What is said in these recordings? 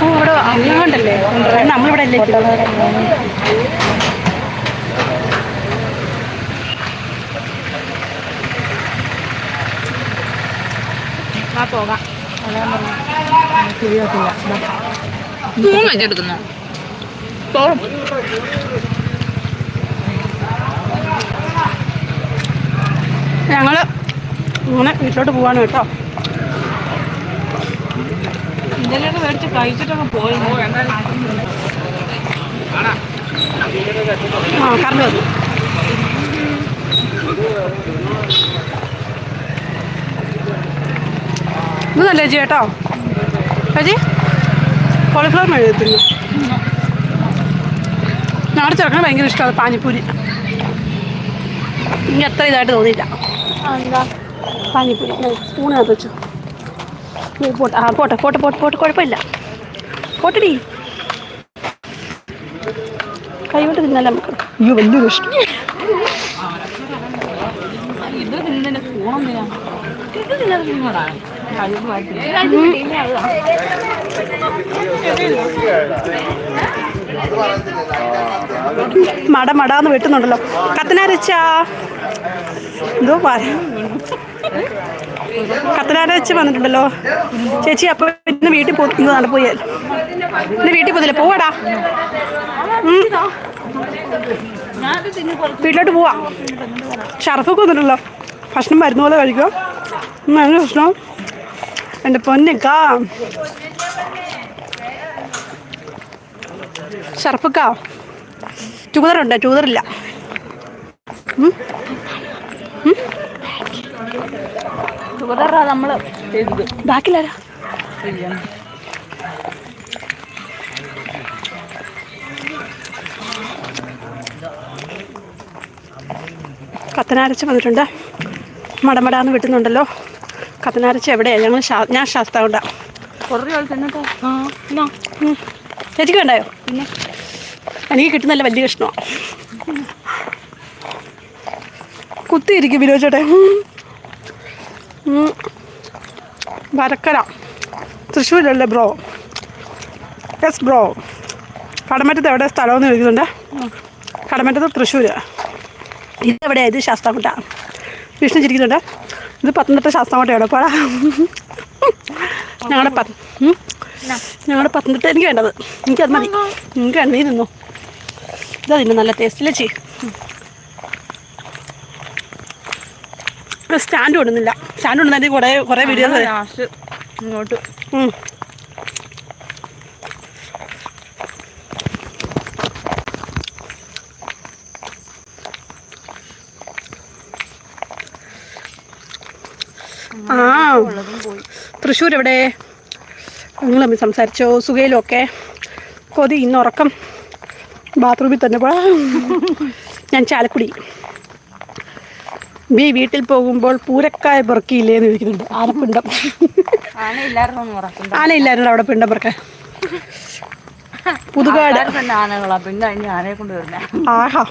ഓ ഇവിടെ അല്ലാണ്ടല്ലേ? നമ്മളിവിടെ അല്ലേ ആ പോകാം. ഇങ്ങനെ വീട്ടിലോട്ട് പോവാണ് കേട്ടോ. എന്തെങ്കിലുമൊക്കെ മേടിച്ച് കഴിച്ചിട്ടൊക്കെ പോയി. ആ കറണ്ട് വന്നു. ഇത് നല്ല ചേച്ചി കേട്ടോ? ചേച്ചി? കോളിഫ്ലവർ മെഴുകുന്നു ഞങ്ങളുടെ ചെറുക്കന് ഭയങ്കര ഇഷ്ടമാണ് പാനിപ്പൂരി. എനിക്ക് അത്ര ഇതായിട്ട് തോന്നിയില്ല. എന്താ? പാനിപ്പൂരി. സ്പൂണിനകത്ത് വെച്ചു. പോട്ടെ ആ പോട്ടെ പോട്ടെ പോട്ടെ പോട്ടെ കുഴപ്പമില്ല. പോട്ടടി. കൈവിട്ട് തിന്നല്ല നമുക്ക്. അയ്യോ വലിയൊരു ഇഷ്ടം മട മടാന്ന് വെട്ടുന്നുണ്ടല്ലോ. കത്തനാരച്ചാ എന്തോ പാര കത്തനാരച്ച് വന്നിട്ടുണ്ടല്ലോ. ചേച്ചി അപ്പോൾ ഇന്ന് വീട്ടിൽ പോ പോയാൽ ഇന്ന് വീട്ടിൽ പോകുന്നില്ല പോവാടാ. വീട്ടിലോട്ട് പോവാ. ഷർഫൊക്കെ വന്നിട്ടുണ്ടല്ലോ. ഭക്ഷണം മരുന്ന് പോലെ കഴിക്കുക നല്ല ഭക്ഷണം. എന്റെ പൊന്നക്കാ ഷർഫക്കാ ചൂതറുണ്ട് ടൂതറില്ല ഷുഗറാ ബാക്കിലാരാ കത്തനാരച്ച് വന്നിട്ടുണ്ട്. മടമടാന്ന് വിട്ടുന്നുണ്ടല്ലോ. കത്തനാരച്ച് എവിടെയാണ് ഞങ്ങൾ ഞാൻ ശാസ്താവുണ്ട. ചേച്ചിക്ക് വേണ്ടായോ? പിന്നെ? എനിക്ക് കിട്ടുന്നല്ല വലിയ കഷ്ണമാണ് കുത്തിയിരിക്കും വിനോദ ചേട്ടൻ. വരക്കര. തൃശ്ശൂരല്ലേ ബ്രോ? Yes bro. കടമറ്റത്ത് എവിടെ സ്ഥലമെന്ന് ചോദിക്കുന്നുണ്ട്. കടമറ്റത്ത് തൃശ്ശൂർ ഇതെവിടെയാണ് ഇത് ശാസ്താംകോട്ട. വിഷ്ണു ചിരിക്കുന്നുണ്ട്. ഇത് പത്തനംതിട്ട ശാസ്താംകോട്ടയാണ് പോടാ. ഞങ്ങളുടെ പത്ത്. ഞങ്ങളുടെ പത്തനംതിട്ട എനിക്ക് വേണ്ടത്. എനിക്കത് മതി. എനിക്ക് വേണ്ട നീ തിന്നു ഇതാ നല്ല ടേസ്റ്റിലെ ചെയ് സ്റ്റാൻഡ് ഇടുന്നില്ല. സ്റ്റാൻഡ് കൊടുക്കുന്നതിന് കുറേ കുറേ വീഡിയോസ് ലാസ്റ്റ് ഇങ്ങോട്ട്. ആ തൃശ്ശൂർ എവിടെ? നിങ്ങൾ തമ്മിൽ സംസാരിച്ചോ? സുഖയിലൊക്കെ? കൊതി ഇന്ന് ഉറക്കം. ബാത്റൂമിൽ തന്നെ പോ. ഞാൻ ചാലക്കുടി. ബി വീട്ടിൽ പോകുമ്പോൾ പൂരക്കായ പെറുക്കിയില്ലേ എന്ന് ചോദിക്കുന്നുണ്ട്. ആനപ്പിണ്ടം പിണ്ടം. ആന ആനയില്ലായിരുന്നു അവിടെ പിണ്ടം പെറുക്കാൻ. പുതുകാട്. ആഹാ.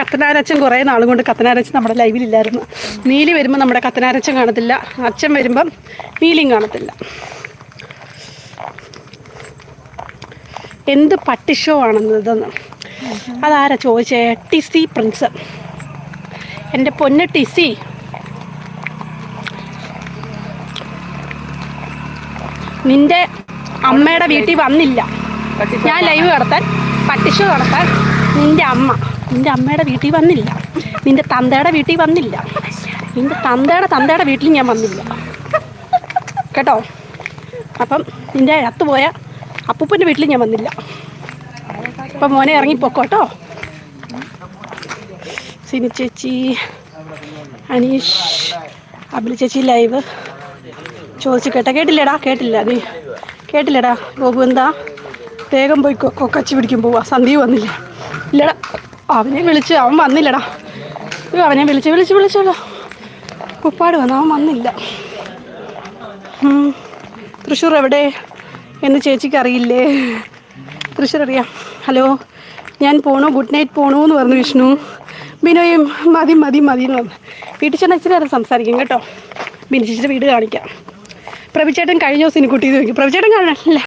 കത്തനാരച്ചൻ കുറേ നാളും കൊണ്ട് കത്തനാരച്ചൻ നമ്മുടെ ലൈവിലില്ലായിരുന്നു നീലി വരുമ്പോൾ നമ്മുടെ കത്തനാരച്ചൻ കാണത്തില്ല. അച്ഛൻ വരുമ്പം നീലിയും കാണത്തില്ല. എന്ത് പട്ടിഷോ ആണെന്ന് ഇതെന്ന്. അതാരാ ചോദിച്ചേ? TC Prince. എന്റെ പൊന്ന് ടിസി. നിന്റെ അമ്മയുടെ വീട്ടിൽ വന്നില്ല. ഞാൻ ലൈവ് നടത്താൻ പട്ടിഷോ നടത്താൻ നിന്റെ അമ്മ. നിന്റെ അമ്മയുടെ വീട്ടിൽ വന്നില്ല. നിന്റെ തന്തയുടെ വീട്ടിൽ വന്നില്ല. നിന്റെ തന്തയുടെ തന്തയുടെ വീട്ടിൽ ഞാൻ വന്നില്ല. കേട്ടോ? അപ്പം നിന്റെ അത്ത് പോയ അപ്പൂപ്പന്റെ വീട്ടിൽ ഞാൻ വന്നില്ല. അപ്പം മോനെ ഇറങ്ങി പൊക്കോട്ടോ സിനി ചേച്ചി അനീഷ് അബിലി ചേച്ചി ലൈവ് ചോദിച്ചു കേട്ടാ. കേട്ടില്ലേടാ? കേട്ടില്ല നീ. കേട്ടില്ലടാ. ബോബു എന്താ? വേഗം പോയി കൊക്കച്ചി പിടിക്കും പോവാ. സന്ദീപ് വന്നില്ല. ഇല്ലടാ. അവനെ വിളിച്ച് അവൻ വന്നില്ലടാ. അവനെ വിളിച്ച് വിളിച്ച് വിളിച്ചോളൂ ഉപ്പാട് വന്നു അവൻ വന്നില്ല. തൃശ്ശൂർ എവിടെ? എന്ന് ചേച്ചിക്ക് അറിയില്ലേ? തൃശ്ശൂർ അറിയാം. ഹലോ. ഞാൻ പോണു. ഗുഡ് നൈറ്റ് പോണു എന്ന് പറഞ്ഞു വിഷ്ണു. ബിനോയും മതി മതി മതി എന്ന് പറഞ്ഞു. വീട്ടിൽ ചെന്ന് ഇച്ചിരി സംസാരിക്കും കേട്ടോ. ബിനിച്ചിട്ട് വീട് കാണിക്കാം. പ്രഭിച്ചേട്ടൻ കഴിഞ്ഞ ദിവസം ഇനി കുട്ടി ചോദിക്കും പ്രഭിച്ചേട്ടൻ കാണാനല്ലേ